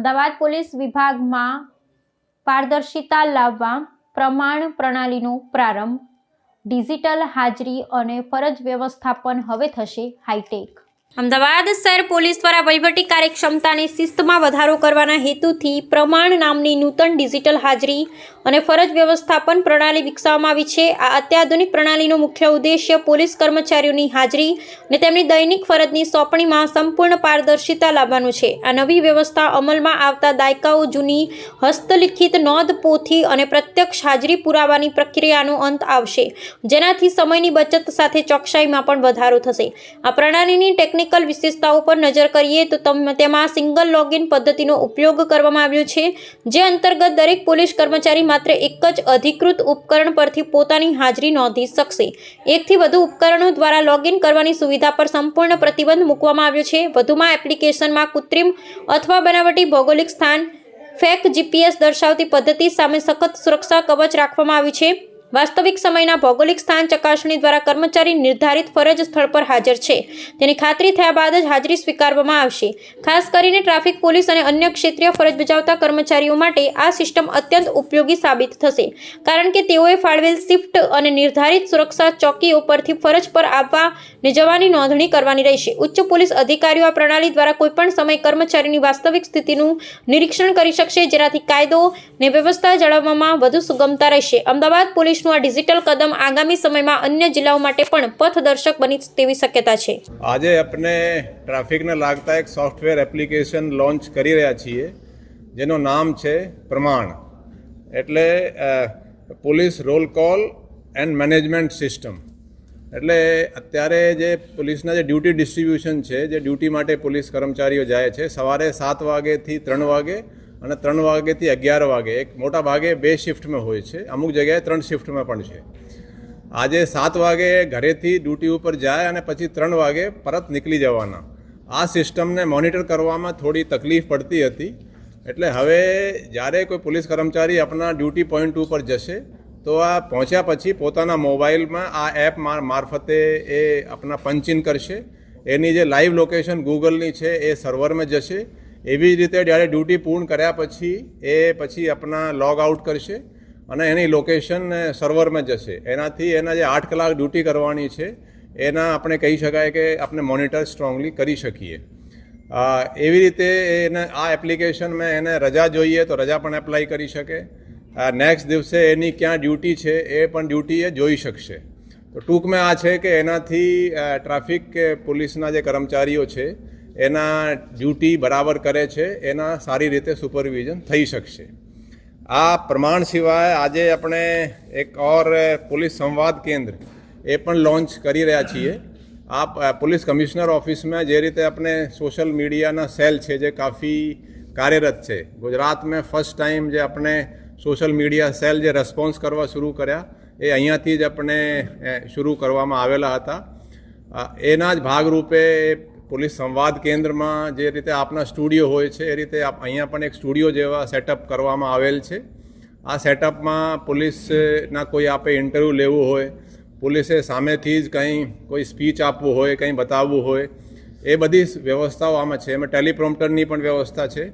Ahmedabad police વિભાગમાં પારદર્શિતા લાવવા પ્રમાણ પ્રણાલીનો પ્રારંભ, ડિજિટલ હાજરી અને ફરજ વ્યવસ્થાપન હવે થશે હાઈટેક. અમદાવાદ શહેર પોલીસ દ્વારા વહીવટી કાર્યક્ષમતાની શિસ્તમાં વધારો કરવાના હેતુથી પ્રમાણ નામની નૂતન ડિજિટલ હાજરી અને ફરજ વ્યવસ્થાપન પ્રણાલી વિકસાવવામાં આવી છે. આ અત્યાધુનિક પ્રણાલીનો મુખ્ય ઉદ્દેશ્ય પોલીસ કર્મચારીઓની હાજરી અને તેમની દૈનિક ફરજની સોંપણીમાં સંપૂર્ણ પારદર્શિતા લાવવાનું છે. આ નવી વ્યવસ્થા અમલમાં આવતા દાયકાઓ જૂની હસ્તલિખિત નોંધ પોથી અને પ્રત્યક્ષ હાજરી પુરાવાની પ્રક્રિયાનો અંત આવશે. જેનાથી સમયની બચત સાથે ચોકસાઈમાં પણ વધારો થશે. આ પ્રણાલીની ટેકનિકલ વિશેષતાઓ પર નજર કરીએ તો તમ સિંગલ લોગિન પદ્ધતિનો ઉપયોગ કરવામાં આવ્યો છે, જે અંતર્ગત દરેક પોલીસ કર્મચારી માત્ર એક જ અધિકૃત ઉપકરણ પરથી પોતાની હાજરી નોંધી શકશે. એકથી વધુ ઉપકરણો દ્વારા લોગિન કરવાની સુવિધા પર સંપૂર્ણ પ્રતિબંધ મૂકવામાં આવ્યો છે. વધુમાં એપ્લિકેશનમાં કૃત્રિમ અથવા બનાવટી ભૌગોલિક સ્થાન, ફેક જીપીએસ દર્શાવતી પદ્ધતિ સામે સખત સુરક્ષા કવચ રાખવામાં આવ્યું છે. વાસ્તવિક સમયના ભૌગોલિક સ્થાન ચકાસણી દ્વારા કર્મચારી નિર્ધારિત ફરજ સ્થળ પર હાજર છે. તેની ખાતરી થયા બાદ જ હાજરી સ્વીકારવામાં આવશે. ખાસ કરીને ટ્રાફિક પોલીસ અને અન્ય ક્ષેત્રીય ફરજ બજાવતા કર્મચારીઓ માટે આ સિસ્ટમ અત્યંત ઉપયોગી સાબિત થશે. કારણ કે તેઓએ ફાળવેલ શિફ્ટ અને નિર્ધારિત સુરક્ષા ચોકીઓ પરથી ફરજ પર આવવા ને જવાની નોંધણી કરવાની રહેશે. ઉચ્ચ પોલીસ અધિકારીઓ આ પ્રણાલી દ્વારા કોઈપણ સમય કર્મચારીની વાસ્તવિક સ્થિતિનું નિરીક્ષણ કરી શકશે, જેનાથી કાયદો ને વ્યવસ્થા જાળવવામાં વધુ સુગમતા રહેશે. અમદાવાદ પોલીસનું આ ડિજિટલ કદમ આગામી સમયમાં અન્ય જિલ્લાઓ માટે પણ પથદર્શક બની તેવી શક્યતા છે. આજે આપણે ટ્રાફિકને લાગતા એક સોફ્ટવેર એપ્લિકેશન લોન્ચ કરી રહ્યા છીએ, જેનું નામ છે પ્રમાણ. એટલે police role call and management system. એટલે અત્યારે જે પોલીસના જે ડ્યુટી ડિસ્ટ્રીબ્યુશન છે, જે ડ્યુટી માટે પોલીસ કર્મચારીઓ જાય છે, સવારે સાત વાગેથી ત્રણ વાગે અને ત્રણ વાગ્યાથી અગિયાર વાગે, એક મોટા ભાગે બે શિફ્ટમાં હોય છે. અમુક જગ્યાએ ત્રણ શિફ્ટમાં પણ છે. આજે સાત વાગે ઘરેથી ડ્યુટી ઉપર જાય અને પછી ત્રણ વાગે પરત નીકળી જવાના. આ સિસ્ટમને મોનિટર કરવામાં થોડી તકલીફ પડતી હતી. એટલે હવે જ્યારે કોઈ પોલીસ કર્મચારી આપણા ડ્યુટી પોઈન્ટ ઉપર જશે, તો આ પહોંચ્યા પછી પોતાના મોબાઈલમાં આ એપ મારફતે એ આપણા પંચિન કરશે. એની જે લાઈવ લોકેશન ગૂગલની છે, એ સર્વરમાં જશે. એવી જ રીતે જ્યારે ડ્યુટી પૂર્ણ કર્યા પછી, એ પછી આપણા લોગ આઉટ કરશે અને એની લોકેશન સર્વરમાં જશે. એનાથી એના જે આઠ કલાક ડ્યુટી કરવાની છે, એના આપણે કહી શકાય કે આપણે મોનિટર સ્ટ્રોંગલી કરી શકીએ. એવી રીતે એને, આ એપ્લિકેશનમાં એને રજા જોઈએ તો રજા પણ એપ્લાય કરી શકે. નેક્સ્ટ દિવસે એની ક્યાં ડ્યુટી છે, એ પણ ડ્યુટી એ જોઈ શકશે. તો ટૂંકમાં આ છે કે એનાથી ટ્રાફિક કે પોલીસના જે કર્મચારીઓ છે એના ડ્યુટી બરાબર કરે છે, એના સારી રીતે સુપરવિઝન થઈ શકશે. આ પ્રમાણ સિવાય આજે આપણે એક ઓર પોલીસ સંવાદ કેન્દ્ર એ પણ લોન્ચ કરી રહ્યા છીએ. આ પોલીસ કમિશનર ઓફિસમાં જે રીતે આપણે સોશિયલ મીડિયાના સેલ છે, જે કાફી કાર્યરત છે, ગુજરાતમાં ફર્સ્ટ ટાઈમ જે આપણે સોશિયલ મીડિયા સેલ જે રેસ્પોન્સ કરવા શરૂ કર્યા, એ અહીંયાથી જ આપણે શરૂ કરવામાં આવેલા હતા. એના જ ભાગરૂપે પોલીસ સંવાદ કેન્દ્રમાં જે રીતે આપના સ્ટુડિયો હોય છે, એ રીતે અહીંયા પણ એક સ્ટુડિયો જેવા સેટઅપ કરવામાં આવેલ છે. આ સેટઅપમાં પોલીસના કોઈ આપે ઇન્ટરવ્યૂ લેવું હોય, પોલીસે સામેથી જ કંઈ, કોઈ સ્પીચ આપવું હોય, કંઈ બતાવવું હોય, એ બધી વ્યવસ્થાઓ આમાં છે. એમાં ટેલિપ્રોમ્પ્ટરની પણ વ્યવસ્થા છે.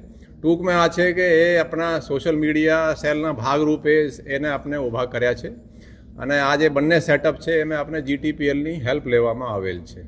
ટૂંકમાં આ છે કે એ આપણા સોશિયલ મીડિયા સેલના ભાગરૂપે એને આપણે ઊભા કર્યા છે. અને આ જે બંને સેટઅપ છે, એમાં આપણે જીટીપીએલની હેલ્પ લેવામાં આવેલ છે.